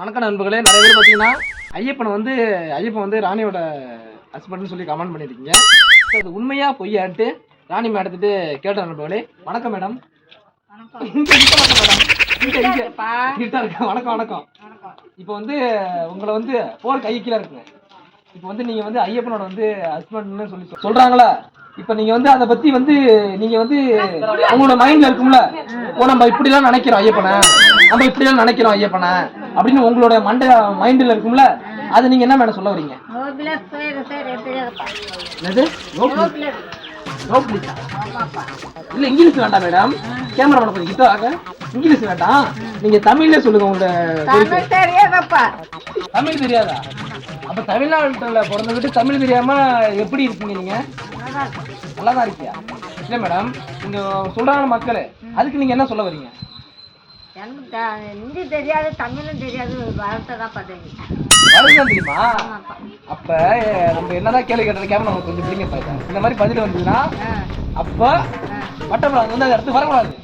வணக்கம் நண்பர்களே. நிறைய பேர் பார்த்தீங்கன்னா ஐயப்பனை வந்து ஐயப்பன் வந்து ராணியோட ஹஸ்பண்ட்னு சொல்லி கமெண்ட் பண்ணியிருக்கீங்க. So, அது உண்மையா பொய்யான்ட்டு ராணி மேடத்துட்டு கேட்ட நண்பர்களே. வணக்கம் மேடம். வணக்கம். வணக்கம் இப்போ வந்து உங்களை வந்து போர் கை கீழே இருக்குங்க இப்போ வந்து நீங்க வந்து ஐயப்பனோட வந்து ஹஸ்பண்ட்னு சொல்லி சொல்~ சொல்றாங்களா? இப்போ நீங்க வந்து அதை பத்தி வந்து நீங்க வந்து உங்களோட மைண்ட்ல இருக்கும்ல. ஓ நம்ம இப்படிலாம் நினைக்கிறோம் ஐயப்பனை. நம்ம இப்படிலாம் நினைக்கிறோம் ஐயப்பனை. அப்படின்னு உங்களோட மண்ட மைண்ட்ல இருக்கும்ல. அது நீங்க என்ன மேடம் சொல்ல வரீங்க? என்னது? இல்ல இங்கிலீஷ் வேண்டாம் மேடம். கேமரா கொஞ்சம் கிட்ட வாங்க. இங்கிலீஷ் வேண்டாம். நீங்க தமிழ்ல சொல்லுங்க உங்களோட தமிழ் தெரியாதா? அப்ப தமிழ்நாட்டுல பிறந்துகிட்டு தமிழ் தெரியாம எப்படி இருக்கீங்க நீங்க? நல்லா தான் இருக்கியா? இல்ல மேடம் நீங்க சொல்றாங்க மக்களே அதுக்கு நீங்க என்ன சொல்ல வரீங்க? எனக்கு ஹிந்தி தெரியாது தமிழும் தெரியாது வார்த்தை தான் தெரியும் வருதுதான் தெரியுமா? அப்ப நம்ம என்னதான் கேள்வி கேட்டது கேமரா நம்ம கொஞ்சம் பிடிங்க பாருங்க. இந்த மாதிரி பதில் வந்ததுன்னா அப்ப. வட்டப்படாது வந்து அந்த இடத்துக்கு வரக்கூடாது நீ.